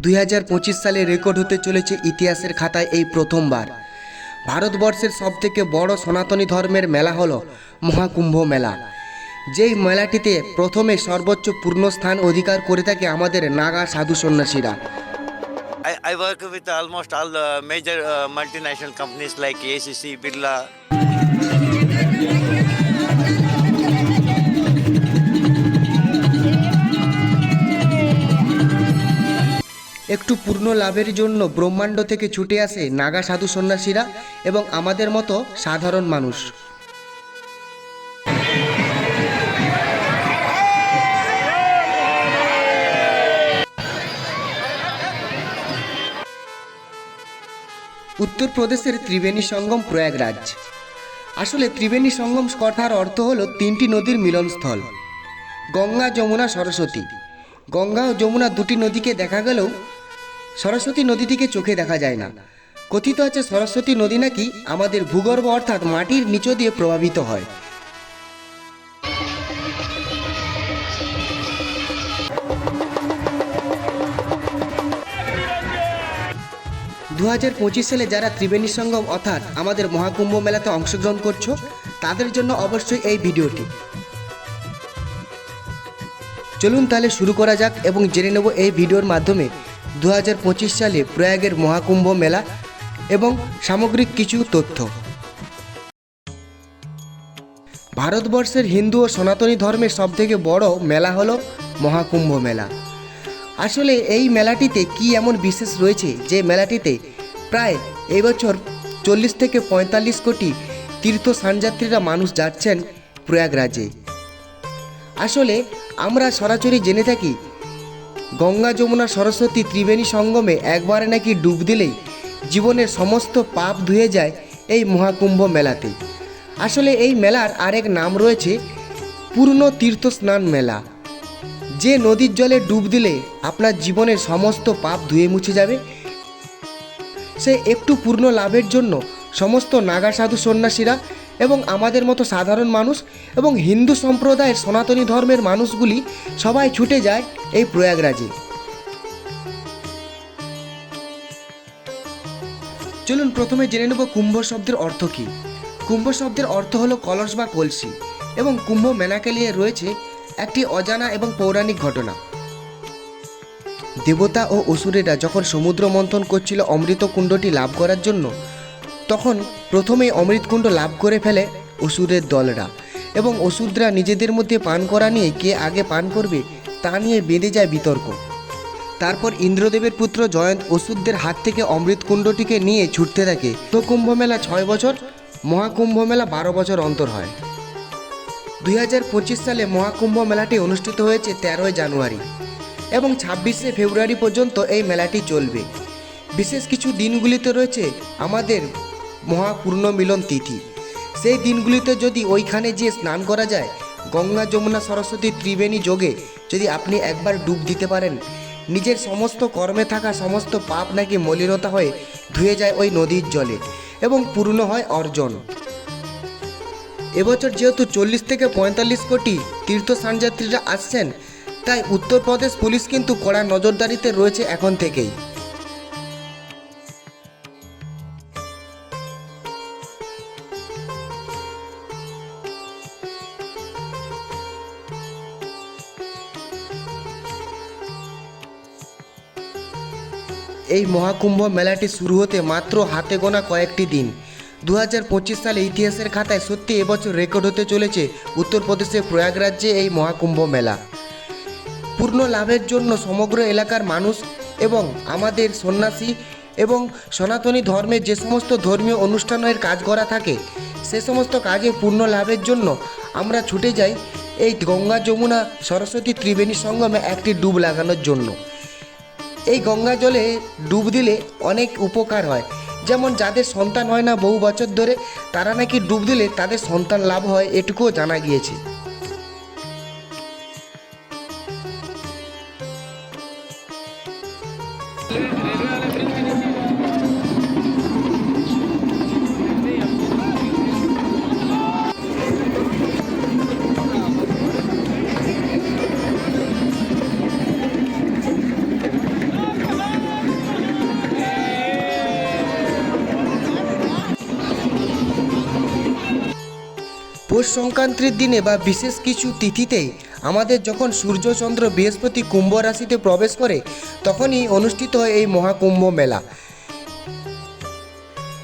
দুই হাজার পঁচিশ সালে রেকর্ড হতে চলেছে ইতিহাসের খাতায় এই প্রথমবার। ভারতবর্ষের সবথেকে বড় সনাতনী ধর্মের মেলা হলো মহাকুম্ভ মেলা। যেই মেলাটিতে প্রথমে সর্বোচ্চ পূর্ণ স্থান অধিকার করে থাকে আমাদের নাগা সাধু সন্ন্যাসীরা। I, I work with almost all the major companies like ACC, Birla. একটু পূর্ণ লাভের জন্য ব্রহ্মাণ্ড থেকে ছুটে আসে নাগা সাধু সন্ন্যাসীরা এবং আমাদের মতো সাধারণ মানুষ। উত্তরপ্রদেশের ত্রিবেণী সঙ্গম প্রয়াগরাজ। আসলে ত্রিবেণী সঙ্গম কথার অর্থ হলো তিনটি নদীর মিলনস্থল। গঙ্গা, যমুনা, সরস্বতী। গঙ্গা ও যমুনা দুটি নদীকে দেখা গেলেও সরস্বতী নদীটিকে চোখে দেখা যায় না। কথিত আছে সরস্বতী নদী নাকি আমাদের ভূগর্ভ অর্থাৎ মাটির নিচ দিয়ে প্রভাবিত হয়। দু হাজার পঁচিশ সালে যারা ত্রিবেণী সঙ্গম অর্থাৎ আমাদের মহাকুম্ভ মেলাতে অংশগ্রহণ করছ, তাদের জন্য অবশ্যই এই ভিডিওটি। চলুন তাহলে শুরু করা যাক এবং জেনে নেব এই ভিডিওর মাধ্যমে দু হাজার পঁচিশ সালে প্রয়াগের মহাকুম্ভ মেলা এবং সামগ্রিক কিছু তথ্য। ভারতবর্ষের হিন্দু ও সনাতনী ধর্মের সবথেকে বড় মেলা হলো মহাকুম্ভ মেলা। আসলে এই মেলাটিতে কি এমন বিশেষ রয়েছে যে মেলাটিতে প্রায় এবছর বছর চল্লিশ থেকে পঁয়তাল্লিশ কোটি তীর্থ সানযাত্রীরা মানুষ যাচ্ছেন প্রয়াগরাজে। আসলে আমরা সরাসরি জেনে থাকি গঙ্গা যমুনা সরস্বতী ত্রিবেণী সঙ্গমে একবারে নাকি ডুব দিলেই জীবনের সমস্ত পাপ ধুয়ে যায় এই মহাকুম্ভ মেলাতে। আসলে এই মেলার আরেক নাম রয়েছে পূর্ণ তীর্থ স্নান মেলা। যে নদীর জলে ডুব দিলে আপনার জীবনের সমস্ত পাপ ধুয়ে মুছে যাবে। সে একটু পূর্ণ লাভের জন্য সমস্ত নাগা সাধু সন্ন্যাসীরা এবং আমাদের মতো সাধারণ মানুষ এবং হিন্দু সম্প্রদায়ের সনাতনী ধর্মের মানুষগুলি সবাই ছুটে যায় এই প্রয়াগরাজে। চলুন প্রথমে জেনে নেব কুম্ভ শব্দের অর্থ কী। কুম্ভ শব্দের অর্থ হলো কলস বা কলসি এবং কুম্ভ মেলাকে নিয়ে রয়েছে একটি অজানা এবং পৌরাণিক ঘটনা। দেবতা ও অসুরেরা যখন সমুদ্র মন্থন করছিল অমৃত কুণ্ডটি লাভ করার জন্য, তখন প্রথমেই অমৃতকুণ্ড লাভ করে ফেলে অসুরের দলরা এবং অসুররা নিজেদের মধ্যে পান করা নিয়ে কে আগে পান করবে তা নিয়ে বেঁধে যায় বিতর্ক। তারপর ইন্দ্রদেবের পুত্র জয়ন্ত অসুরদের হাত থেকে অমৃতকুণ্ডটিকে নিয়ে ছুটতে থাকে। তো কুম্ভ মেলা ছয় বছর মহাকুম্ভ মেলা বারো বছর অন্তর হয়। দুই হাজার পঁচিশ সালে মহাকুম্ভ মেলাটি অনুষ্ঠিত হয়েছে তেরোই জানুয়ারি এবং ছাব্বিশে ফেব্রুয়ারি পর্যন্ত এই মেলাটি চলবে। বিশেষ কিছু দিনগুলিতে রয়েছে আমাদের মহাপূর্ণ মিলন তিথি। সেই দিনগুলিতে যদি ওইখানে যেয়ে স্নান করা যায়, গঙ্গা যমুনা সরস্বতী ত্রিবেণী যোগে যদি আপনি একবার ডুব দিতে পারেন, নিজের সমস্ত কর্মে থাকা সমস্ত পাপ নাকি মলিনতা হয়ে ধুয়ে যায় ওই নদীর জলে এবং পূর্ণ হয় অর্জন। এবছর যেহেতু চল্লিশ থেকে পঁয়তাল্লিশ কোটি তীর্থস্থানযাত্রীরা আসছেন, তাই উত্তরপ্রদেশ পুলিশ কিন্তু কড়া নজরদারিতে রয়েছে এখন থেকেই। এই মহাকুম্ভ মেলাটি শুরু হতে মাত্র হাতে গোনা কয়েকটি দিন। দু হাজার পঁচিশ সালে ইতিহাসের খাতায় সত্যি এবছর রেকর্ড হতে চলেছে উত্তরপ্রদেশের প্রয়াগরাজ্যে এই মহাকুম্ভ মেলা। পূর্ণ লাভের জন্য সমগ্র এলাকার মানুষ এবং আমাদের সন্ন্যাসী এবং সনাতনী ধর্মে যে সমস্ত ধর্মীয় অনুষ্ঠানের কাজ করা থাকে, সে সমস্ত কাজে পূর্ণ লাভের জন্য আমরা ছুটে যাই এই গঙ্গা যমুনা সরস্বতী ত্রিবেণী সঙ্গমে একটি ডুব লাগানোর জন্য। এই গঙ্গা জলে ডুব দিলে অনেক উপকার হয়। যেমন যাদের সন্তান হয় না বহু বছর ধরে, তারা নাকি ডুব দিলে তাদের সন্তান লাভ হয় এটুকুও জানা গিয়েছে। পৌষ সংক্রান্তির দিনে বা বিশেষ কিছু তিথিতে আমাদের যখন সূর্যচন্দ্র বৃহস্পতি কুম্ভ রাশিতে প্রবেশ করে তখনই অনুষ্ঠিত হয় এই মহাকুম্ভ মেলা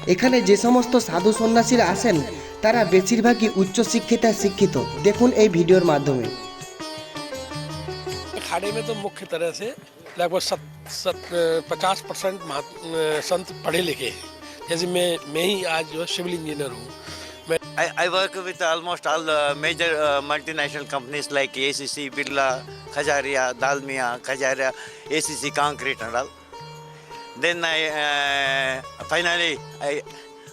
এখানে যে সমস্ত সাধু সন্ন্যাসীরা আসেন তারা বেশিরভাগই উচ্চশিক্ষিতা শিক্ষিত দেখুন এই ভিডিওর মাধ্যমে अखाड़े में तो मुख्य तरह से लगभग सत सत पचास परसेंट संत पढ़े लिखे हैं जैसे मैं मैं ही आज जो है सिविल इंजीनियर हूँ मैं I, I work with almost all the major uh, multinational companies like ACC, Birla, Khajaria, Dalmia, Khajaria, ACC Concrete and all. Then I uh, finally I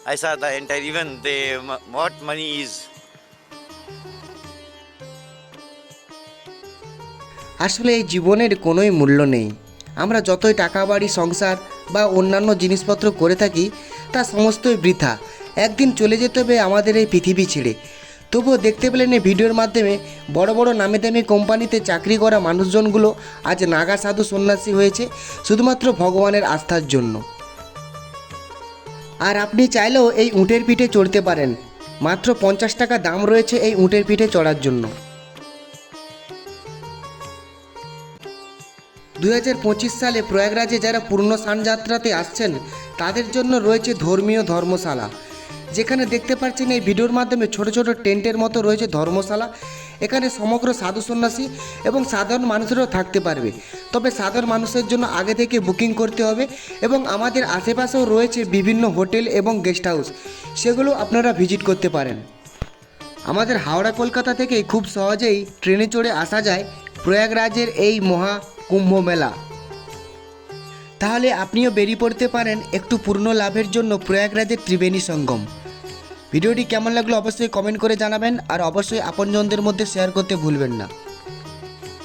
I saw the entire even the what money is আসলে এই জীবনের কোনোই মূল্য নেই আমরা যতই টাকা বাড়ি সংসার বা অন্যান্য জিনিসপত্র করে থাকি তা সমস্তই বৃথা একদিন চলে যেতে হবে আমাদের এই পৃথিবী ছেড়ে। তবুও দেখতে পেলেন এই ভিডিওর মাধ্যমে বড় বড় নামি দামি কোম্পানিতে চাকরি করা মানুষজনগুলো আজ নাগা সাধু সন্ন্যাসী হয়েছে, শুধুমাত্র ভগবানের আস্থার জন্য। আর আপনি চাইলেও এই উঁটের পিঠে চড়তে পারেন। মাত্র পঞ্চাশ টাকা দাম রয়েছে এই উঁটের পিঠে চড়ার জন্য। দু হাজার পঁচিশ সালে প্রয়াগরাজে যারা পূর্ণ যাত্রাতে আসছেন, তাদের জন্য রয়েছে ধর্মীয় ধর্মশালা। যেখানে দেখতে পাচ্ছেন এই ভিডিওর মাধ্যমে ছোট ছোট টেন্টের মতো রয়েছে ধর্মশালা। এখানে সমগ্র সাধু সন্ন্যাসী এবং সাধারণ মানুষেরও থাকতে পারবে। তবে সাধারণ মানুষের জন্য আগে থেকে বুকিং করতে হবে এবং আমাদের আশেপাশেও রয়েছে বিভিন্ন হোটেল এবং গেস্ট হাউস। সেগুলো আপনারা ভিজিট করতে পারেন। আমাদের হাওড়া, কলকাতা থেকে খুব সহজেই ট্রেনে চড়ে আসা যায় প্রয়াগরাজের এই মহা কুম্ভ মেলা। তাহলে আপনিও বেরিয়ে পড়তে পারেন একটু পূর্ণ লাভের জন্য প্রয়াগরাজের ত্রিবেণী সঙ্গম। ভিডিওটি কেমন লাগল অবশ্যই কমেন্ট করে জানাবেন আর অবশ্যই আপনজনদের মধ্যে শেয়ার করতে ভুলবেন না।